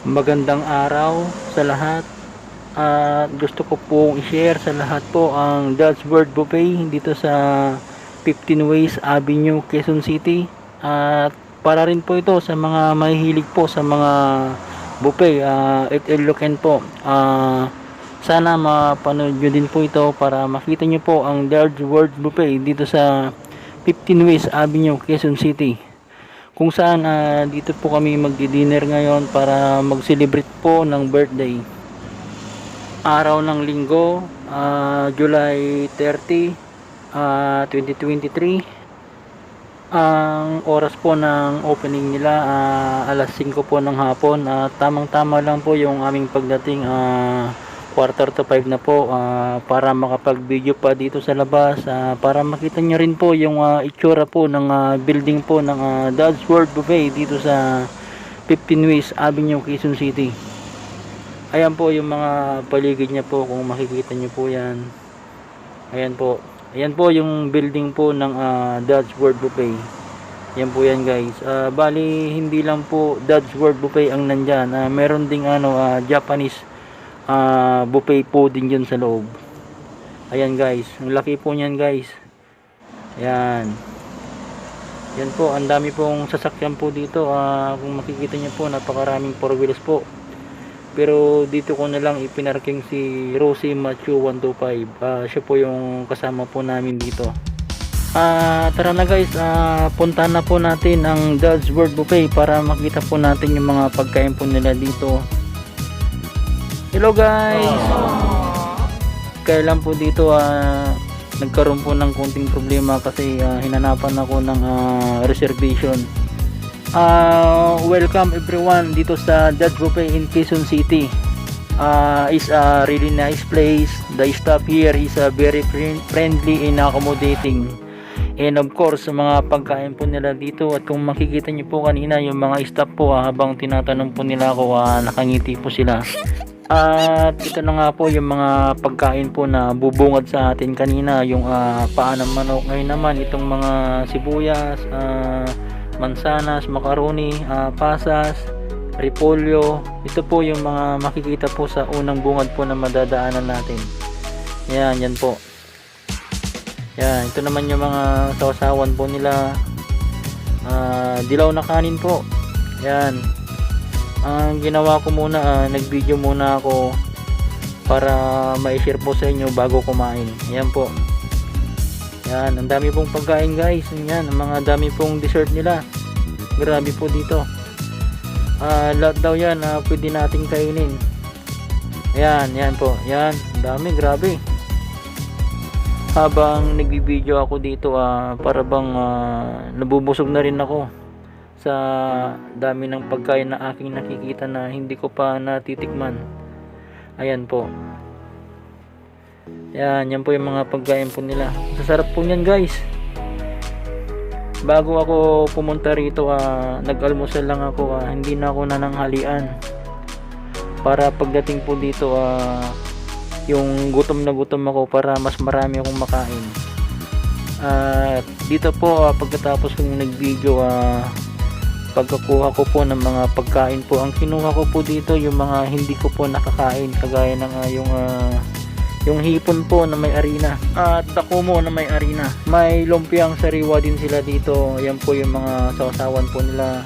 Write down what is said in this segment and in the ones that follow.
Magandang araw sa lahat. At gusto ko pong i-share sa lahat po ang Dutch World Buffet dito sa 15 Ways Avenue, Quezon City. At para rin po ito sa mga mahihilig po sa mga buffet. Uh, it Ilocen po. Ah, sana mapanood nyo din po ito para makita nyo po ang Dutch World Buffet dito sa 15 Ways Avenue, Quezon City kung saan ah, dito po kami magdi-dinner ngayon para mag-celebrate po ng birthday. Araw ng linggo, ah, July 30, ah, 2023. Ang oras po ng opening nila ah, alas 5 po ng hapon. at tamang-tama lang po yung aming pagdating ah, quarter to 5 na po ah, para makapag-video pa dito sa labas ah, para makita nyo rin po yung ah, itsura po ng ah, building po ng uh, Dodge World Buffet dito sa 15 West Avenue, Quezon City. Ayan po yung mga paligid niya po kung makikita nyo po yan. Ayan po. Ayan po yung building po ng ah, Dodge World Buffet. Yan po yan guys. Ah, bali hindi lang po Dodge World Buffet ang nandyan. Ah, meron ding ano ah, Japanese ah, buffet po din dyan sa loob. Ayan guys. Ang laki po niyan guys. Ayan. Yan po. Ang dami pong sasakyan po dito. Ah, kung makikita niyo po napakaraming four wheels po. Pero dito ko na lang ipinarking si Rosie Matthew 125. Ah, siya po yung kasama po namin dito. Ah, tara na guys, ah, puntahan na po natin ang Dodge World Buffet para makita po natin yung mga pagkain po nila dito. Hello guys! Kaya lang po dito ah, nagkaroon po ng konting problema kasi ah, hinanapan ako ng ah, reservation. Ah, welcome everyone dito sa Dutch Buffet in Quezon City. Ah, is a really nice place. The staff here is a very friend- friendly and accommodating. And of course, sa mga pagkain po nila dito at kung makikita niyo po kanina yung mga staff po ah, habang tinatanong po nila ako ah, nakangiti po sila. At ito na nga po yung mga pagkain po na bubungad sa atin kanina. Yung uh, paa ng manok. Ngayon naman itong mga sibuyas ah, mansanas, macaroni, ah, pasas repolyo. Ito po yung mga makikita po sa unang bungad po na madadaanan natin. Yan, yan po. Yan, ito naman yung mga sausawan po nila. Ah, dilaw na kanin po. Yan ang ginawa ko muna ah, nag-video muna ako para ma-share po sa inyo bago kumain. Yan po. Yan ang dami pong pagkain guys. Yan ang mga dami pong dessert nila. Grabe po dito. Ah lahat daw yan ah, pwede nating kainin. Yan yan po. Yan dami grabe. Habang nagbibideo ako dito ah, para bang ah, nabubusog na rin ako sa dami ng pagkain na aking nakikita na hindi ko pa natitikman. Ayan po. Yan, yan po yung mga pagkain po nila. Sasarap po niyan guys. Bago ako pumunta rito, ah, nag-almusal lang ako. ah, hindi na ako nananghalian. Para pagdating po dito, ah, yung gutom na gutom ako para mas marami akong makain. At dito po, ah, pagkatapos kong nag-video, ah, pagkakuha ko po ng mga pagkain po. Ang kinuha ko po dito yung mga hindi ko po nakakain kagaya ng ah, yung ah, yung hipon po na may arena at takumo na may arena. May lumpiang sariwa din sila dito. Yan po yung mga sausawan po nila.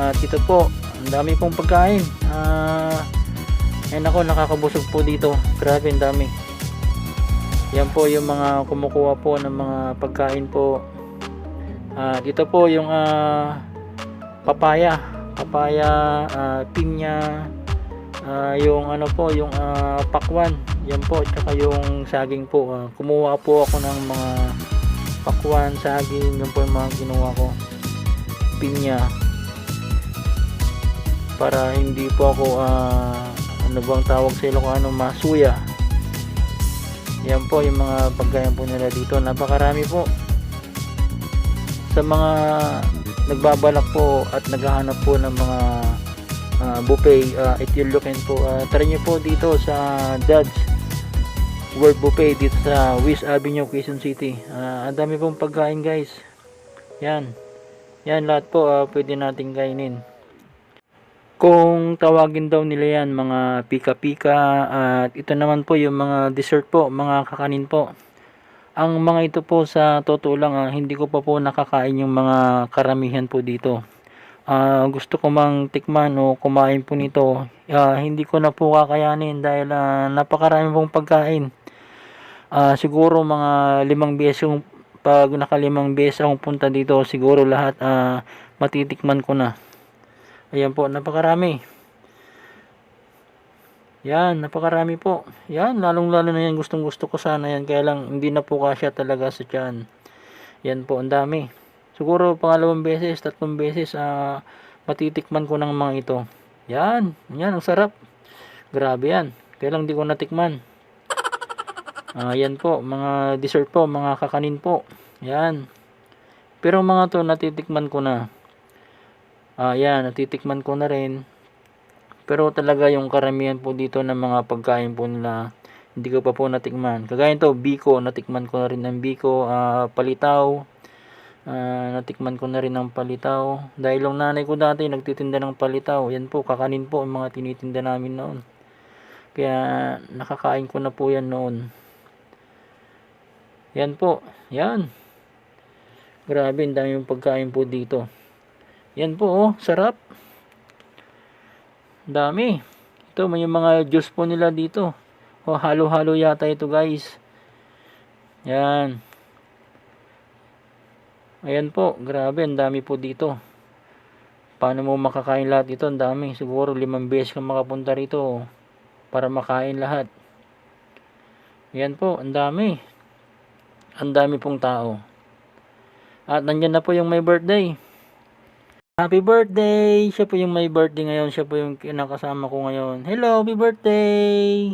At ito po ang dami pong pagkain. Ah yan ako nakakabusog po dito. Grabe ang dami. Yan po yung mga kumukuha po ng mga pagkain po. At ito po yung ah papaya papaya ah, pinya ah, yung ano po yung ah, pakwan yan po tsaka yung saging po. Ah, kumuha po ako ng mga pakwan saging yan po yung mga ginawa ko. Pinya. Para hindi po ako ah, ano bang tawag sa Ilocano masuya. Yan po yung mga pagkain po nila dito. Napakarami po. Sa mga nagbabalak po at naghahanap po ng mga ah, buffet. Uh, if you're looking po uh, try nyo po dito sa Dodge World Buffet dito sa West Avenue Quezon City. Ah, ang dami pong pagkain guys. Yan. Yan lahat po ah, pwede nating kainin. Kung tawagin daw nila yan, mga pika-pika at ito naman po yung mga dessert po, mga kakanin po. Ang mga ito po sa totoo lang, ah, hindi ko pa po nakakain yung mga karamihan po dito. Ah, gusto ko mang tikman o kumain po nito. Ah, hindi ko na po kakayanin dahil ah, napakarami pong pagkain. Ah, siguro mga limang beses yung pag nakalimang beses akong punta dito, siguro lahat ah, matitikman ko na. Ayan po, napakarami. Yan, napakarami po. Yan, lalong-lalo na yan. Gustong-gusto ko sana yan. Kaya lang, hindi na po kasya talaga sa tiyan. Yan po, ang dami. Siguro, pangalawang beses, tatlong beses, ah, matitikman ko ng mga ito. Yan, yan, ang sarap. Grabe yan. Kaya lang, di ko natikman. Ah, yan po, mga dessert po, mga kakanin po. Yan. Pero mga to, natitikman ko na. Ah, yan, natitikman ko na rin. Pero talaga yung karamihan po dito ng mga pagkain po nila, hindi ko pa po natikman. Kagaya nito, biko, natikman ko na rin ng biko, ah, palitaw, ah, natikman ko na rin ng palitaw. Dahil yung nanay ko dati nagtitinda ng palitaw, yan po, kakanin po ang mga tinitinda namin noon. Kaya nakakain ko na po yan noon. Yan po, yan. Grabe, ang dami yung pagkain po dito. Yan po, oh, sarap. Dami. Ito, may mga juice po nila dito. O, halo-halo yata ito, guys. Yan. Ayan po, grabe, ang dami po dito. Paano mo makakain lahat ito? Ang dami. Siguro limang beses ka makapunta rito para makain lahat. Ayan po, ang dami. Ang dami pong tao. At nandyan na po yung may birthday. Happy birthday! Siya po yung may birthday ngayon. Siya po yung kinakasama ko ngayon. Hello, happy birthday!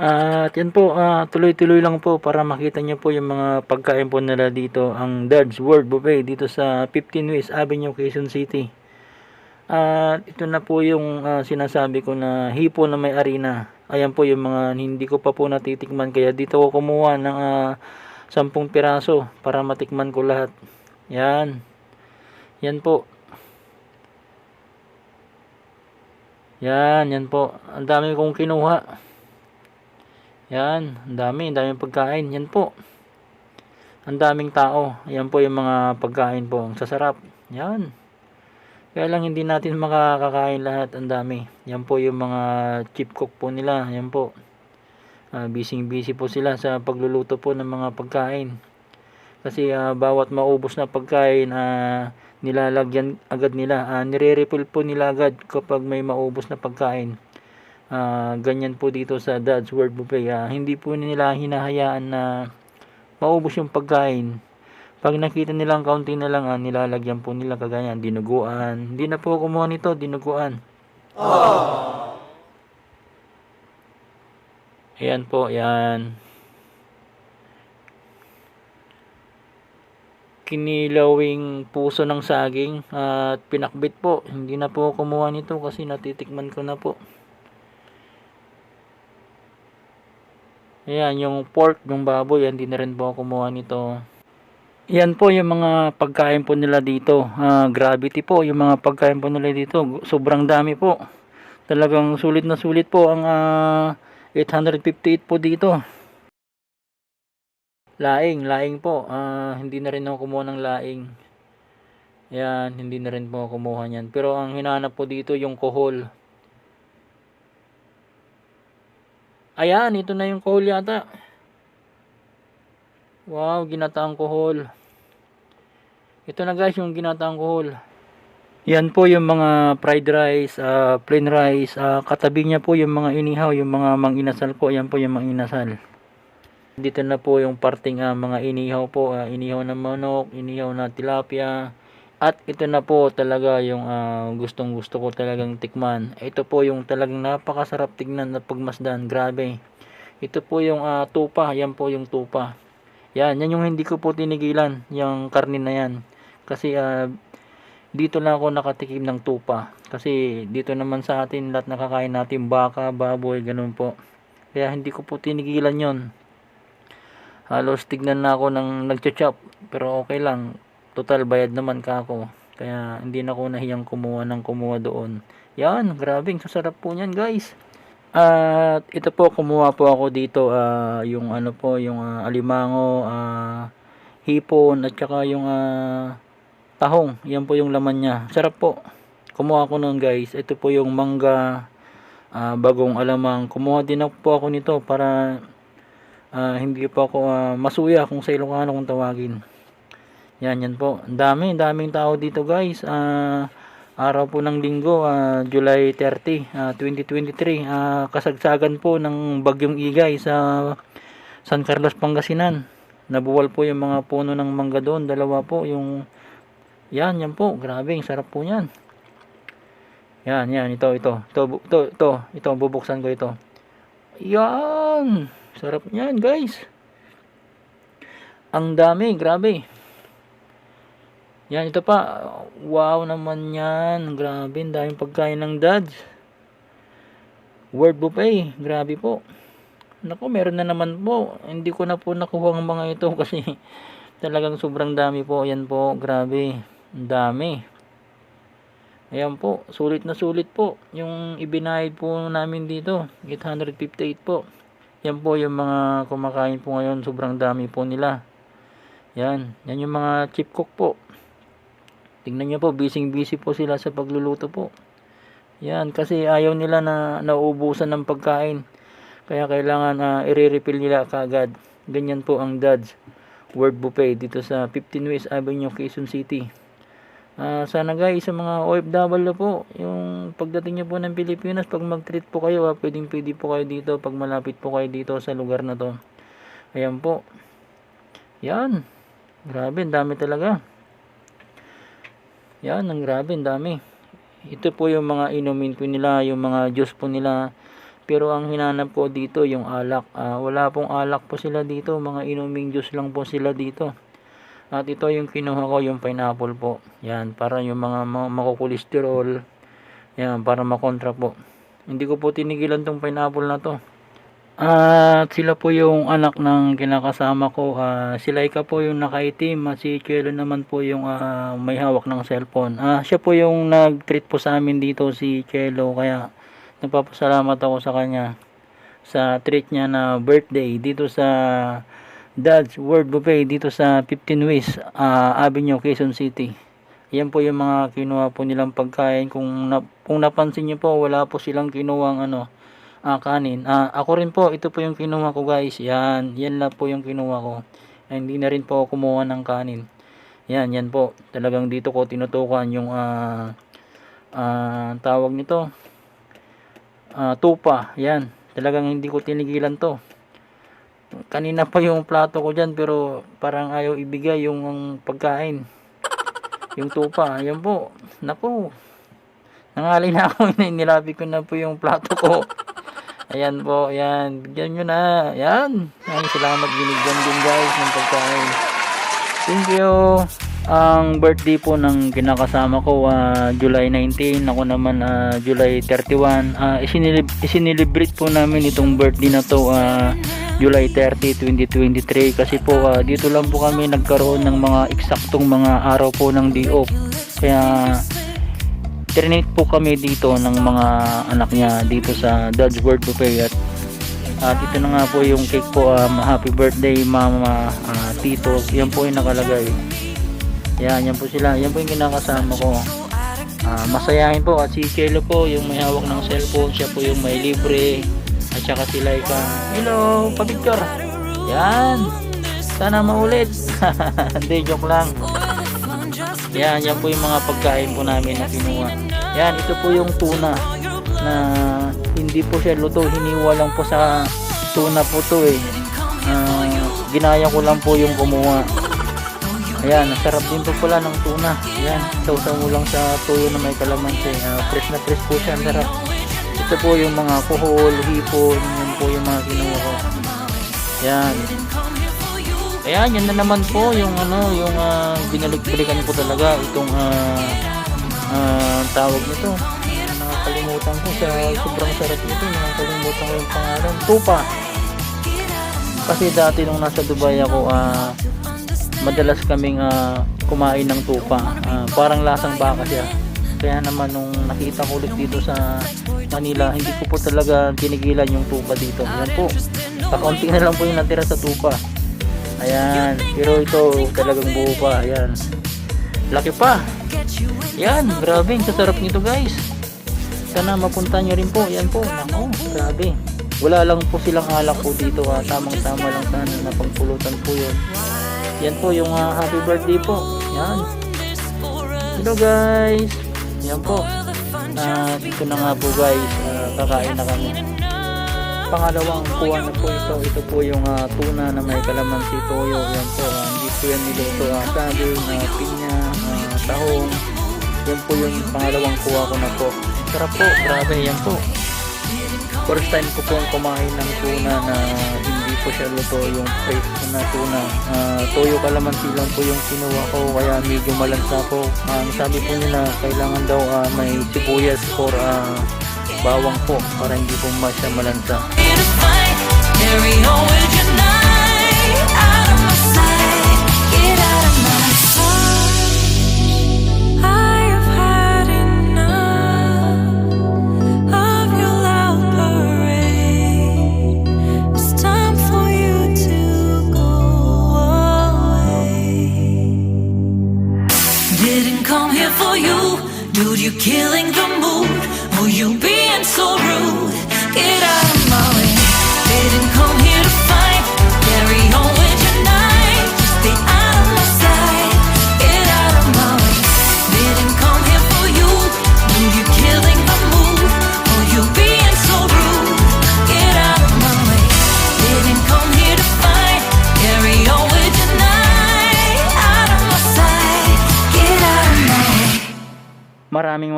At yan po, ah, tuloy-tuloy lang po para makita niyo po yung mga pagkain po nila dito. Ang Dad's World Buffet dito sa 15 West Avenue, Quezon City. At ito na po yung ah, sinasabi ko na hipo na may arena. Ayan po yung mga hindi ko pa po natitikman. Kaya dito ko kumuha ng ah, 10 piraso para matikman ko lahat. Yan. Yan po. Yan, yan po. Ang dami kong kinuha. Yan, ang dami, ang daming pagkain. Yan po. Ang daming tao. Yan po yung mga pagkain po. Ang sasarap. Yan. Kaya lang hindi natin makakakain lahat. Ang dami. Yan po yung mga chip cook po nila. Yan po. Ah, busy busy po sila sa pagluluto po ng mga pagkain. Kasi ah, bawat maubos na pagkain, ah, nilalagyan agad nila. Ah, nire-refill po nila agad kapag may maubos na pagkain. Ah, ganyan po dito sa Dad's World Buffet. Ah, hindi po nila hinahayaan na maubos yung pagkain. Pag nakita nilang kaunti na lang, ah, nilalagyan po nila kagaya dinuguan. Hindi na po kumuha nito, dinuguan. Ayan po, yan. Kinilawing puso ng saging at pinakbit po. Hindi na po kumuha nito kasi natitikman ko na po. Ayan, yung pork, yung baboy, hindi na rin po kumuha nito. Yan po yung mga pagkain po nila dito. Ah, gravity po, yung mga pagkain po nila dito. Sobrang dami po. Talagang sulit na sulit po ang ah, 858 po dito. Laing, laing po. Ah, hindi na rin ako kumuha ng laing. Yan, hindi na rin po ako kumuha niyan. Pero ang hinahanap po dito yung kohol. Ayan, ito na yung kohol yata. Wow, ginataang kohol. Ito na guys, yung ginataang kohol. Yan po yung mga fried rice, ah, plain rice. ah, katabi niya po yung mga inihaw, yung mga manginasal po. Yan po yung manginasal. Dito na po yung parting ah, mga inihaw po. ah, inihaw na manok, inihaw na tilapia. At ito na po talaga yung ah, gustong gusto ko talagang tikman. Ito po yung talagang napakasarap tignan at pagmasdan. Grabe. Ito po yung ah, tupa. Yan po yung tupa. Yan, yan yung hindi ko po tinigilan. Yung karne na yan. Kasi ah, dito lang ako nakatikim ng tupa. Kasi dito naman sa atin lahat nakakain natin baka, baboy, ganun po. Kaya hindi ko po tinigilan yon. Halos tignan na ako ng nagcha-chop. Pero okay lang. Total bayad naman ka ako. Kaya hindi na ako nahiyang kumuha ng kumuha doon. Yan, grabe, ang sasarap po niyan guys. At ito po, kumuha po ako dito ah, yung ano po, yung ah, alimango, ah, hipon, at saka yung ah, tahong. Yan po yung laman niya. Sarap po. Kumuha ko noon guys. Ito po yung mangga, ah, bagong alamang. Kumuha din ako po ako nito para ah, hindi po ako ah, masuya kung sa Ilocano kung tawagin. Yan, yan po. Ang dami, daming tao dito guys. Ah, araw po ng linggo, ah, July 30, ah, 2023. Ah, kasagsagan po ng Bagyong Igay sa San Carlos, Pangasinan. Nabuwal po yung mga puno ng mangga doon. Dalawa po yung... Yan, yan po. Grabe, sarap po yan. Yan, yan. Ito, ito. Ito, ito, ito. Ito, bubuksan ko ito. Yan! Sarap niyan, guys. Ang dami, grabe. Yan, ito pa. Wow naman yan. Grabe, ang daming pagkain ng dads. Word buffet. Grabe po. Naku, meron na naman po. Hindi ko na po nakuha ang mga ito kasi talagang sobrang dami po. Yan po, grabe. Ang dami. Ayan po, sulit na sulit po. Yung ibinayad po namin dito, 858 po. Yan po yung mga kumakain po ngayon. Sobrang dami po nila. Yan, yan yung mga chip cook po. Tingnan nyo po, busy-busy po sila sa pagluluto po. Yan, kasi ayaw nila na nauubusan ng pagkain. Kaya kailangan na i-refill nila kagad. Ganyan po ang dads. Word buffet dito sa 15 West Avenue, Quezon City. Ah, sana guys, sa mga OFW po, yung pagdating nyo po ng Pilipinas, pag mag-treat po kayo, ah, pwedeng pwede po kayo dito, pag malapit po kayo dito sa lugar na to. Ayan po. Yan. Grabe, dami talaga. Yan, ang grabe, dami. Ito po yung mga inumin po nila, yung mga juice po nila. Pero ang hinanap po dito, yung alak. Ah, wala pong alak po sila dito, mga inuming juice lang po sila dito. At ito yung kinuha ko, yung pineapple po. Yan, para yung mga ma- makukolesterol. Yan, para makontra po. Hindi ko po tinigilan tong pineapple na to. At sila po yung anak ng kinakasama ko. Ah, si Laika po yung nakaitim. At si Chelo naman po yung ah, may hawak ng cellphone. Ah, siya po yung nag-treat po sa amin dito si Chelo. Kaya nagpapasalamat ako sa kanya sa treat niya na birthday dito sa Dad's World Buffet dito sa 15 West ah, Avenue, Quezon City. Yan po yung mga kinuha po nilang pagkain. Kung, na, kung napansin niyo po, wala po silang kinuwang ano, ah, kanin. Ah, ako rin po, ito po yung kinuha ko guys. Yan, yan lang po yung kinuha ko. Ah, hindi na rin po ako kumuha ng kanin. Yan, yan po. Talagang dito ko tinutukan yung ah, ah, tawag nito. Ah, tupa. Yan. Talagang hindi ko tinigilan to kanina pa yung plato ko dyan pero parang ayaw ibigay yung pagkain. Yung tupa yan po. Naku. Nangali na ako nilabi ko na po yung plato ko. Ayan po ayan. Bigyan nyo na. Ayan. Ay salamat. Binigyan din guys ng pagkain. Thank you. Ang birthday po ng kinakasama ko ah, July 19 ako naman ah, July 31 uh, isinilib- po namin itong birthday na to ah, July 30, 2023 kasi po ah, dito lang po kami nagkaroon ng mga eksaktong mga araw po ng day off kaya trinate po kami dito ng mga anak niya dito sa Dodge World Buffet. At at ito na nga po yung cake po um, happy birthday mama ah, tito. Yan po yung nakalagay. Yan yan po sila. Yan po yung kinakasama ko. Ah, masayahin po. At si Chelo po yung may hawak ng cellphone. Siya po yung may libre at saka si Laika. Hello papicture. Yan. Sana maulit. Hindi joke lang. Yan yan po yung mga pagkain po namin na kinuha. Yan ito po yung tuna na hindi po siya luto. Hiniwa lang po sa tuna po to eh. Ah, ginaya ko lang po yung kumuha. Ayan, nasarap din po pala ng tuna. Ayan, sausaw mo lang sa tuyo na may kalamansi. Ah, fresh na fresh po siya, ang sarap. Ito po yung mga kuhol, hipon, yun po yung mga kinuha ko. Ayan. Ayan, yan na naman po yung ano, yung uh, binalik-balikan ko talaga itong ah, ah, tawag nito. Nakakalimutan ko sa sobrang sarap nito. Nakakalimutan ko yung pangalan. Tupa. Kasi dati nung nasa Dubai ako, ah, madalas kaming ah, kumain ng tupa. Ah, parang lasang baka siya. Kaya naman nung nakita ko ulit dito sa Manila, hindi ko po talaga tinigilan yung tupa dito. Yan po. Kakaunti na lang po yung natira sa tupa. Ayan. Pero ito talagang buo pa. Ayan. Laki pa. Yan. Grabe. Ang sasarap nito guys. Sana mapunta nyo rin po. Yan po. Nako. Grabe. Wala lang po silang alak po dito. Ha. Tamang-tama lang sana na pangpulutan po yun. Yan po yung ah, happy birthday po. Yan. Hello guys. Yan po. Ah, dito na nga po guys. Ah, kakain na kami. Pangalawang kuha na po ito. Ito po yung ah, tuna na may kalamansi toyo. Yan po. ah, hindi po yan niluto. Uh, saging, uh, pinya, ah, tahong. Yan po yung pangalawang kuha ko na po. Sarap po. Grabe. Yan po. First time ko pong kumain ng tuna na po siya luto yung fresh na tuna. Ah, toyo kalamansi lang po yung kinuha ko kaya medyo malansa po. Ang sabi po nila kailangan daw ah, may sibuyas or ah, bawang po para hindi po masya malansa. Carry on with your night. Dude. you're killing the mood. Oh, you being so rude. Get out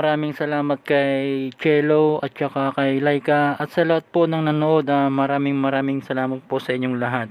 Maraming salamat kay Chelo at saka kay Laika at sa lahat po ng nanood. ah, maraming maraming salamat po sa inyong lahat.